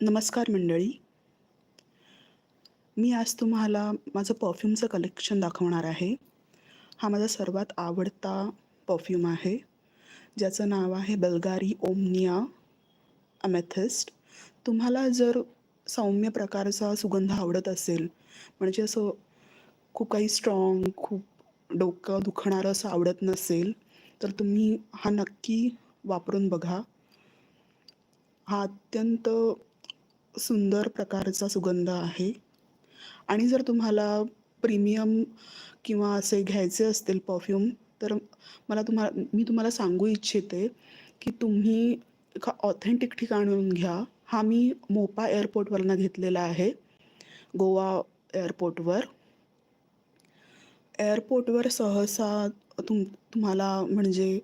नमस्कार मंडळी. मी आज तुम्हाला माझं परफ्यूमचं कलेक्शन दाखवणार आहे. हा माझा सर्वात आवडता परफ्यूम आहे. ज्याचं नाव आहे बल्गारी ओमनिया अमेथिस्ट. तुम्हाला जर सौम्य प्रकारचा सुगंध आवडत असेल म्हणजे असं खूप काही स्ट्रॉंग खूप डोकं दुखणारं असं आवडत नसेल तर तुम्ही हा नक्की वापरून बघा. हा अत्यंत सुंदर प्रकारचा सुगंध आहे. आणि जर तुम्हाला प्रीमियम किंवा असे घ्यायचे असतील परफ्यूम तर मला तुम्हाला मी तुम्हाला सांगू इच्छिते की तुम्ही एका ऑथेंटिक ठिकाणून घ्या. हा मी मोपा एअरपोर्टवरनं घेतलेला आहे. गोवा एअरपोर्टवर एअरपोर्टवर सहसा तुम तुम्हाला म्हणजे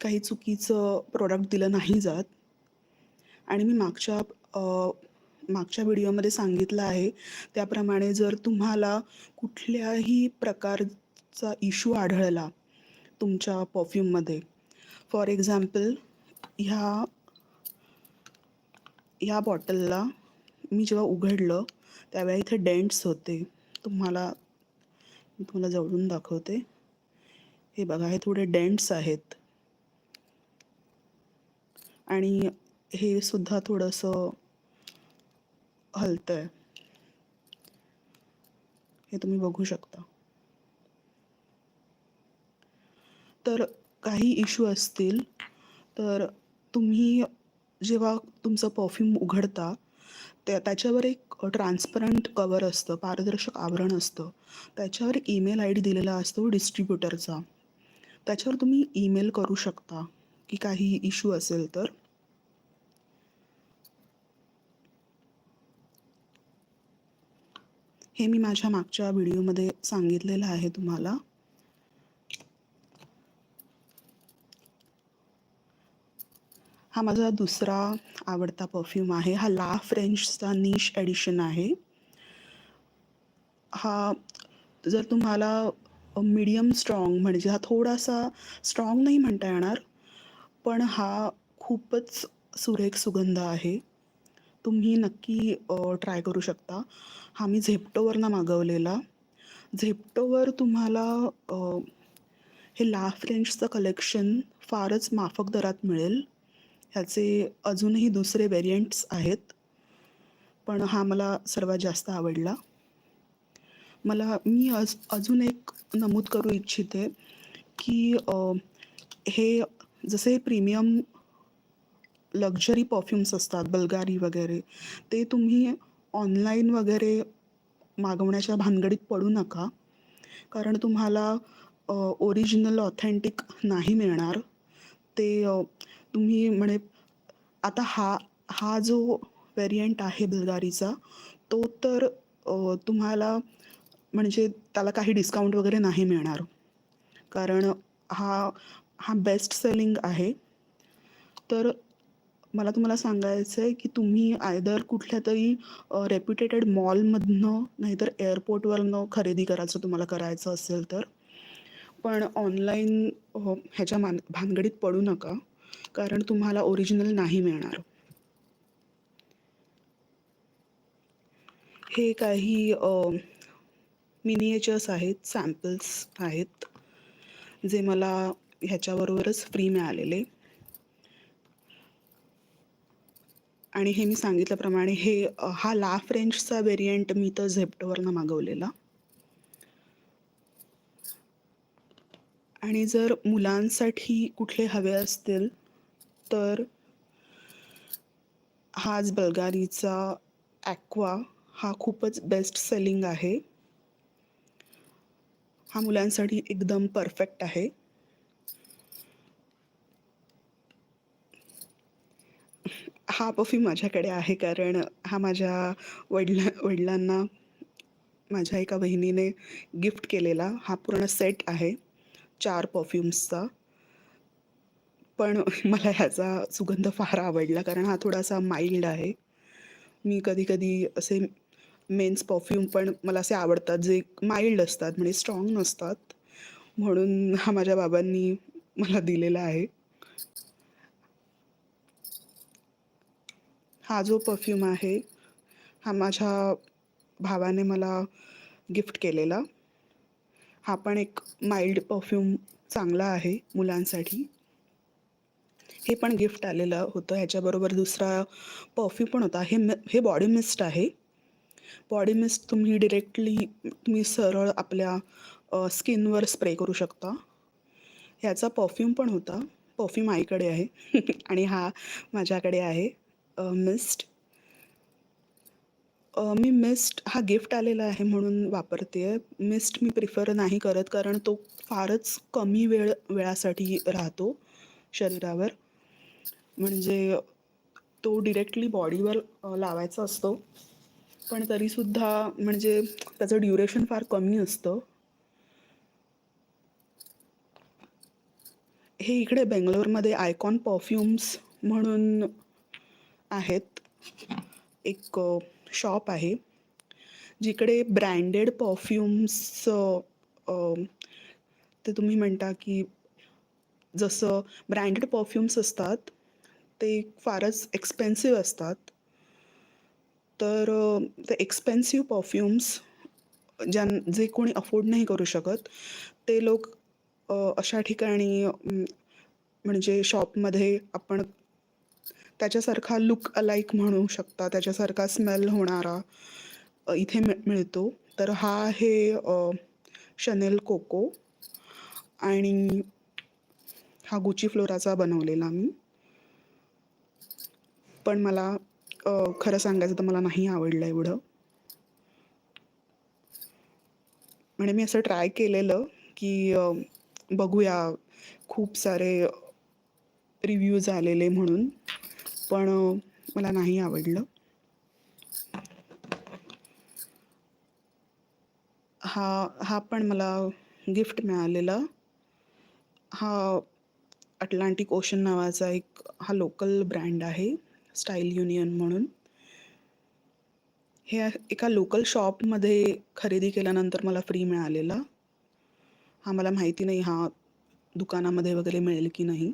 काही चुकीचं प्रोडक्ट दिलं नाही जात. आणि मी मागच्या मागच्या व्हिडिओमध्ये सांगितलं आहे. त्याप्रमाणे जर तुम्हाला कुठल्याही प्रकारचा इश्यू आढळला तुमच्या परफ्यूममध्ये फॉर एक्झाम्पल ह्या ह्या बॉटलला मी जेव्हा उघडलं त्यावेळी इथे डेंट्स होते. तुम्हाला मी तुम्हाला जवळून दाखवते. हे बघा हे थोडे डेंट्स आहेत. आणि हे सुद्धा थोडंसं हलतंय. हे तुम्ही बघू शकता. तर काही इश्यू असतील तर तुम्ही जेव्हा तुमचं परफ्यूम उघडता त्या त्याच्यावर एक ट्रान्सपरंट कवर असतं पारदर्शक आवरण असतं. त्याच्यावर ईमेल आय डी दिलेला असतो डिस्ट्रीब्युटरचा. त्याच्यावर तुम्ही ईमेल करू शकता की काही इश्यू असेल तर. हे मी माझ्या मागच्या व्हिडिओमध्ये सांगितलेलं आहे तुम्हाला. हा माझा दुसरा आवडता परफ्यूम आहे. हा ला फ्रेंचचा निश एडिशन आहे. हा जर तुम्हाला मीडियम स्ट्रॉंग म्हणजे हा थोडासा स्ट्रॉंग नाही म्हणता येणार पण हा खूपच सुरेख सुगंध आहे. तुम्ही नक्की ट्राय करू शकता. हा मी झेप्टोवरनं मागवलेला. झेप्टोवर तुम्हाला हे लाफ रेंजचं कलेक्शन फारच माफक दरात मिळेल. ह्याचे अजूनही दुसरे व्हेरियंट्स आहेत. पण हा मला सर्वात जास्त आवडला. मला मी अज अजून एक नमूद करू इच्छिते की हे जसे प्रीमियम लक्झरी परफ्यूम्स असतात बल्गारी वगैरे ते तुम्ही ऑनलाईन वगैरे मागवण्याच्या भानगडीत पडू नका. कारण तुम्हाला ओरिजिनल ऑथेंटिक नाही मिळणार. ते तुम्ही म्हणजे आता हा हा जो व्हेरियंट आहे बल्गारीचा तो तर तुम्हाला म्हणजे त्याला काही डिस्काउंट वगैरे नाही मिळणार. कारण हा हा बेस्ट सेलिंग आहे. तर मला तुम्हाला सांगायचं आहे की तुम्ही आयदर कुठल्या तरी रेप्युटेटेड मॉलमधनं नाहीतर एअरपोर्टवरनं खरेदी करायचं तुम्हाला करायचं असेल तर. पण ऑनलाईन ह्याच्या मान भानगडीत पडू नका कारण तुम्हाला ओरिजिनल नाही मिळणार. हे काही मिनिएचर्स आहेत सॅम्पल्स आहेत जे मला ह्याच्याबरोबरच फ्री मिळालेले. आणि हे मी सांगितल्याप्रमाणे हे हा ला फ्रेंचचा व्हेरियंट मी तर झेप्टोवरनं मागवलेला. आणि जर मुलांसाठी कुठले हवे असतील तर हाच बल्गारीचा ॲक्वा हा खूपच बेस्ट सेलिंग आहे. हा मुलांसाठी एकदम परफेक्ट आहे. हा परफ्यूम माझ्याकडे आहे कारण हा माझ्या वडिला वडिलांना माझ्या एका बहिणीने गिफ्ट केलेला. हा पूर्ण सेट आहे चार परफ्युम्सचा पण मला ह्याचा सुगंध फार आवडला कारण हा थोडासा माइल्ड आहे. मी कधी कधी असे मेन्स परफ्यूम पण मला असे आवडतात जे माइल्ड असतात म्हणजे स्ट्रॉंग नसतात. म्हणून हा माझ्या बाबांनी मला दिलेला आहे. हा जो परफ्यूम आहे हा माझ्या भावाने मला गिफ्ट केलेला. हा पण एक माइल्ड परफ्यूम चांगला आहे मुलांसाठी. हे पण गिफ्ट आलेलं होतं. ह्याच्याबरोबर दुसरा परफ्यूम पण होता. हे हे बॉडी मिस्ट आहे. बॉडी मिस्ट तुम्ही डिरेक्टली तुम्ही सरळ आपल्या स्किनवर स्प्रे करू शकता. ह्याचा परफ्यूम पण होता. परफ्यूम आईकडे आहे. आणि हा माझ्याकडे आहे. मिस्ट मी मिस्ट हा गिफ्ट आलेला आहे म्हणून वापरते. आहे मिस्ट मी प्रिफर नाही करत कारण तो फारच कमी वेळ वेळासाठी राहतो शरीरावर. म्हणजे तो डिरेक्टली बॉडीवर लावायचा असतो. पण तरीसुद्धा म्हणजे त्याचं ड्युरेशन फार कमी असतं. हे इकडे बेंगलोरमध्ये आयकॉन परफ्युम्स म्हणून आहेत. एक शॉप आहे जिकडे ब्रँडेड परफ्युम्स ते तुम्ही म्हणता की जसं ब्रँडेड परफ्युम्स असतात ते फारच एक्सपेन्सिव्ह असतात. तर ते एक्सपेन्सिव्ह परफ्युम्स ज्यां जे कोणी अफोर्ड नाही करू शकत ते लोक अशा ठिकाणी म्हणजे शॉपमध्ये आपण त्याच्यासारखा लुक अलाईक म्हणू शकता त्याच्यासारखा स्मेल होणारा इथे मिळ मिळतो. तर हा आहे शनेल कोको आणि हा गुची फ्लोराचा बनवलेला मी. पण मला खरं सांगायचं तर मला नाही आवडलं एवढं. म्हणजे मी असं ट्राय केलेलं की बघूया. खूप सारे रिव्ह्यूज आलेले म्हणून. पण मला नाही आवडलं. हा हा पण मला गिफ्ट मिळालेला. हा अटलांटिक ओशन नावाचा एक हा लोकल ब्रँड आहे स्टाईल युनियन म्हणून. हे एका लोकल शॉपमध्ये खरेदी केल्यानंतर मला फ्री मिळालेला. हा मला माहिती नाही हा दुकानामध्ये वगैरे मिळेल की नाही.